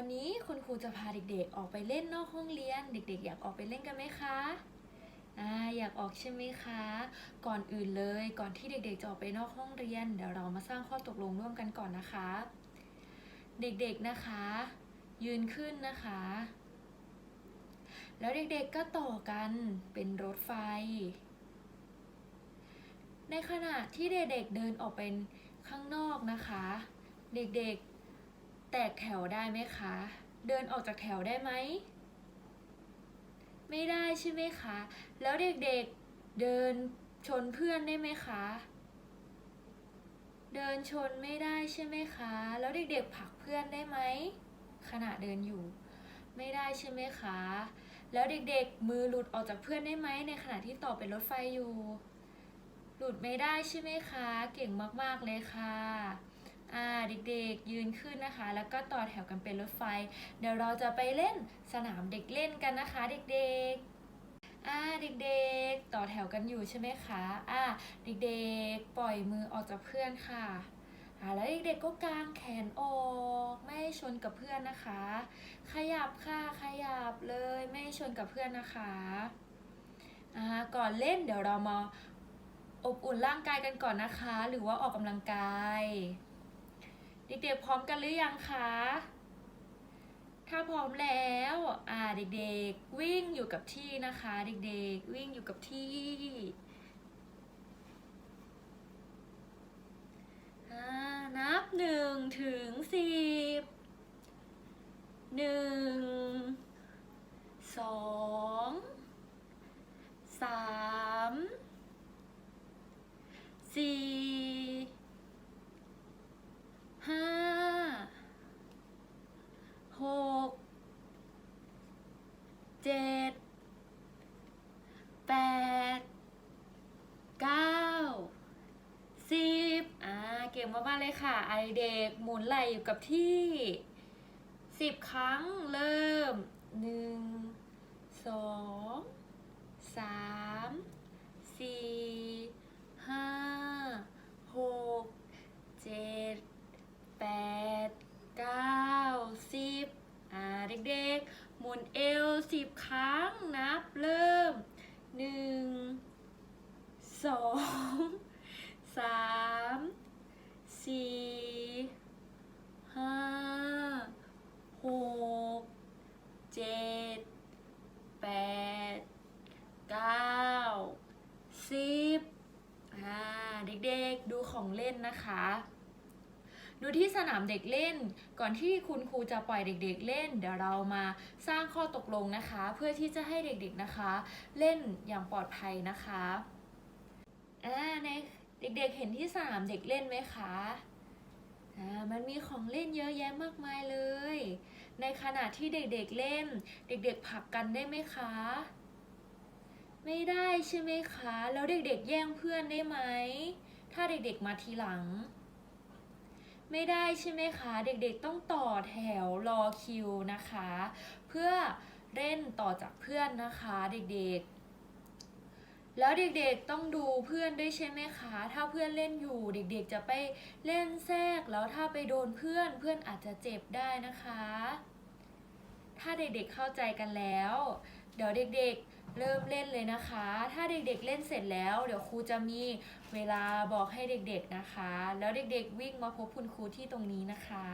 วันนี้คุณครูจะพาเด็กๆ ออกไปเล่นนอกห้องเรียน เด็กๆ อยากออกไปเล่นกันไหมคะอ่าอยากออกใช่ไหมคะ ก่อนอื่นเลย ก่อนที่เด็กๆ จะออกไปนอกห้องเรียน เดี๋ยวเรามาสร้างข้อตกลงร่วมกันก่อนนะคะ เด็กๆ นะคะ ยืนขึ้นนะคะ แล้วเด็กๆ ก็ต่อกันเป็นรถไฟ ในขณะที่เด็กๆ เดินออกเป็นข้างนอกนะคะ เด็กๆ แตกแถวได้ไหมคะ เดินออกจากแถวได้ไหม ไม่ได้ใช่ไหมคะ แล้วเด็กๆเดินชนเพื่อนได้ไหมคะ เดินชนไม่ได้ใช่ไหมคะ แล้วเด็กๆผลักเพื่อนได้ไหม ขณะเดินอยู่ ไม่ได้ใช่ไหมคะ แล้วเด็กๆ มือหลุดออกจากเพื่อนได้ไหม ในขณะที่ต่อเป็นรถไฟอยู่ หลุดไม่ได้ใช่ไหมคะ เก่งมากๆเลยค่ะ อ่าเด็กๆยืนขึ้นนะคะ แล้วก็ต่อแถวกันเป็นรถไฟ เดี๋ยวเราจะไปเล่นสนามเด็กเล่นกันนะคะ เด็กๆอ่าเด็กๆ ต่อแถวกันอยู่ใช่ไหมคะอ่าเด็กๆ ปล่อยมือออกจากเพื่อนค่ะอ่าแล้วเด็กๆ ก็กางแขนออก ไม่ชนกับเพื่อนนะคะ ขยับค่ะ ขยับเลย ไม่ชนกับเพื่อนนะคะอ่าก่อนเล่นเดี๋ยวเรามาอบอุ่นร่างกายกันก่อนนะคะ หรือว่าออกกำลังกาย เด็กๆพร้อมกันหรือยังคะ ถ้าพร้อมแล้ว อ่าเด็กๆ วิ่งอยู่กับที่นะคะ เด็กๆ วิ่งอยู่กับที่อ่านับหนึ่งถึงสิบหนึ่งสองสามสี่ห้าหกเจ็ดแปดเก้า สิบอ่า เก่งมากๆเลยค่ะ ไอเด็กหมุนไหลอยู่กับที่สิบครั้งเริ่มหนึ่งสองสามสี่ห้าหกเจ็ดแปดเก้าสิบอ่าเด็กๆ หมุนเอวสิบครั้งนับเริ่มหนึ่งสองสามสี่ห้าหกเจ็ดแปดเก้าสิบอ่าเด็กๆดู ของเล่นนะคะ ดูที่สนามเด็กเล่น ก่อนที่คุณครูจะปล่อยเด็กๆเล่น เดี๋ยวเรามาสร้างข้อตกลงนะคะ เพื่อที่จะให้เด็กๆนะคะ เล่นอย่างปลอดภัยนะคะอ่าในเด็กๆเห็นที่สนามเด็กเล่นไหมคะอ่ามันมีของเล่นเยอะแยะมากมายเลย ในขณะที่เด็กๆเล่น เด็กๆผลักกันได้ไหมคะ ไม่ได้ใช่ไหมคะ แล้วเด็กๆแย่งเพื่อนได้ไหม ถ้าเด็กๆมาทีหลัง ไม่ได้ใช่ไหมคะ เด็กๆต้องต่อแถวรอคิวนะคะ เพื่อเล่นต่อจากเพื่อนนะคะเด็กๆ แล้วเด็กๆต้องดูเพื่อนด้วยใช่ไหมคะ ถ้าเพื่อนเล่นอยู่ เด็กๆจะไปเล่นแทรกแล้วถ้าไปโดนเพื่อนเพื่อนอาจจะเจ็บได้นะคะ ถ้าเด็กๆเข้าใจกันแล้ว เดี๋ยวเด็กๆเริ่มเล่นเลยนะคะ ถ้าเด็กๆเล่นเสร็จแล้ว เดี๋ยวครูจะมีเวลาบอกให้เด็กๆนะคะ แล้วเด็กๆวิ่งมาพบคุณครูที่ตรงนี้นะคะ